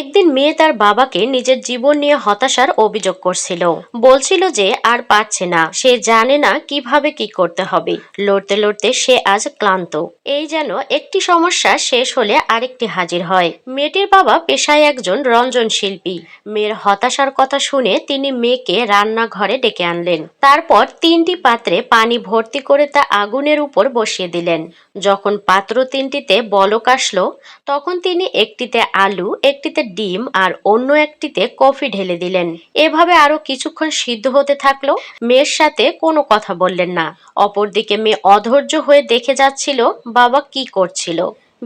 একদিন মেয়ে তার বাবাকে নিজের জীবন নিয়ে হতাশার অভিযোগ করছিল। বলছিল যে আর পারছে না, সে জানে না কীভাবে কি করতে হবে। লড়তে লড়তে সে আজ ক্লান্ত। এই যেন একটি সমস্যা শেষ হলে আরেকটি হাজির হয়। মেয়েটির বাবা পেশায় একজন রঞ্জন শিল্পী। মেয়ের হতাশার কথা শুনে তিনি মেয়েকে রান্নাঘরে ডেকে আনলেন। তারপর তিনটি পাত্রে পানি ভর্তি করে তা আগুনের উপর বসিয়ে দিলেন। যখন পাত্র তিনটিতে বলক আসলো, তখন তিনি একটিতে আলু, একটিতে ডিম আর অন্য একটিতে কফি ঢেলে দিলেন। এভাবে আরও কিছুক্ষণ সিদ্ধ হতে থাকল। মেয়ের সাথে কোনো কথা বললেন না। অপরদিকে মেয়ে অধৈর্য হয়ে দেখে যাচ্ছিল, বাবা কি করছিল।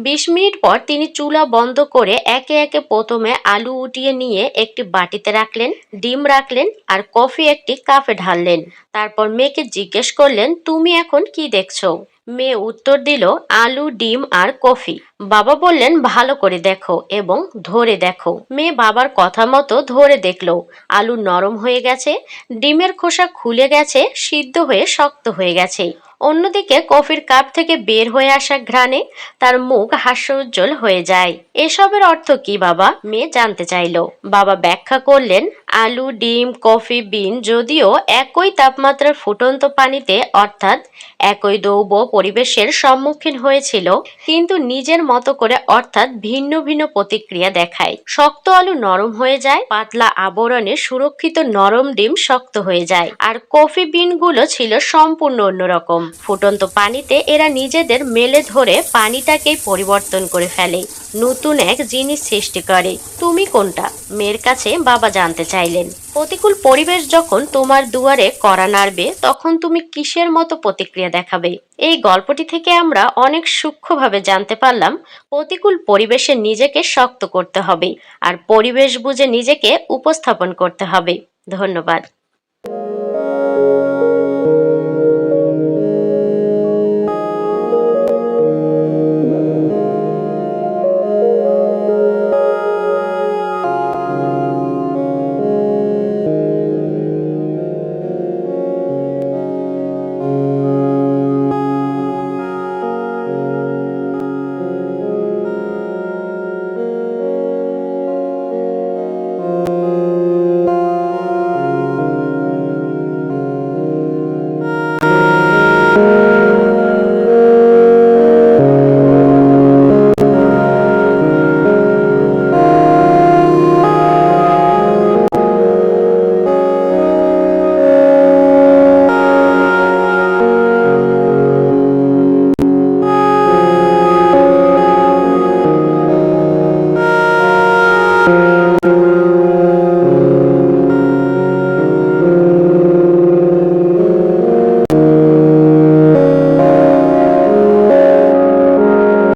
বিশ মিনিট পর তিনি চুলা বন্ধ করে একে একে প্রথমে আলু উঠিয়ে নিয়ে একটি বাটিতে রাখলেন, ডিম রাখলেন আর কফি একটি কাপে ঢাললেন। তারপর মেয়েকে জিজ্ঞেস করলেন, তুমি এখন কি দেখছ? মেয়ে উত্তর দিল, আলু, ডিম আর কফি। বাবা বললেন, ভালো করে দেখো এবং ধরে দেখো। মেয়ে বাবার কথা মতো ধরে দেখল। আলু নরম হয়ে গেছে, ডিমের খোসা খুলে গেছে, সিদ্ধ হয়ে শক্ত হয়ে গেছে। অন্যদিকে কফির কাপ থেকে বের হয়ে আসা ঘ্রাণে তার মুখ হাস্য উজ্জ্বল হয়ে যায়। এসবের অর্থ কি বাবা? মেয়ে জানতে চাইল। বাবা ব্যাখ্যা করলেন আলু, ডিম, কফি, বিন যদিও একই তাপমাত্রার ফুটন্ত পানিতে, অর্থাৎ একই দৌব পরিবেশের সম্মুখীন হয়েছিল, কিন্তু নিজের মতো করে অর্থাৎ ভিন্ন ভিন্ন প্রতিক্রিয়া দেখায়। শক্ত আলু নরম হয়ে যায়, পাতলা আবরণে সুরক্ষিত নরম ডিম শক্ত হয়ে যায়, আর কফি বিনগুলো ছিল সম্পূর্ণ অন্যরকম। ফুটন্ত পানিতে এরা নিজেদের মেলে ধরে পানিটাকেই পরিবর্তন করে ফেলে, নতুন এক জিনিস সৃষ্টি করে। তুমি কোনটা? মেয়ের কাছে বাবা জানতে চাইলেন। প্রতিকূল পরিবেশ যখন তোমার দুয়ারে করা নাড়বে, তখন তুমি কিসের মতো প্রতিক্রিয়া দেখাবে? এই গল্পটি থেকে আমরা অনেক সূক্ষ্মভাবে জানতে পারলাম, প্রতিকূল পরিবেশে নিজেকে শক্ত করতে হবে আর পরিবেশ বুঝে নিজেকে উপস্থাপন করতে হবে। ধন্যবাদ।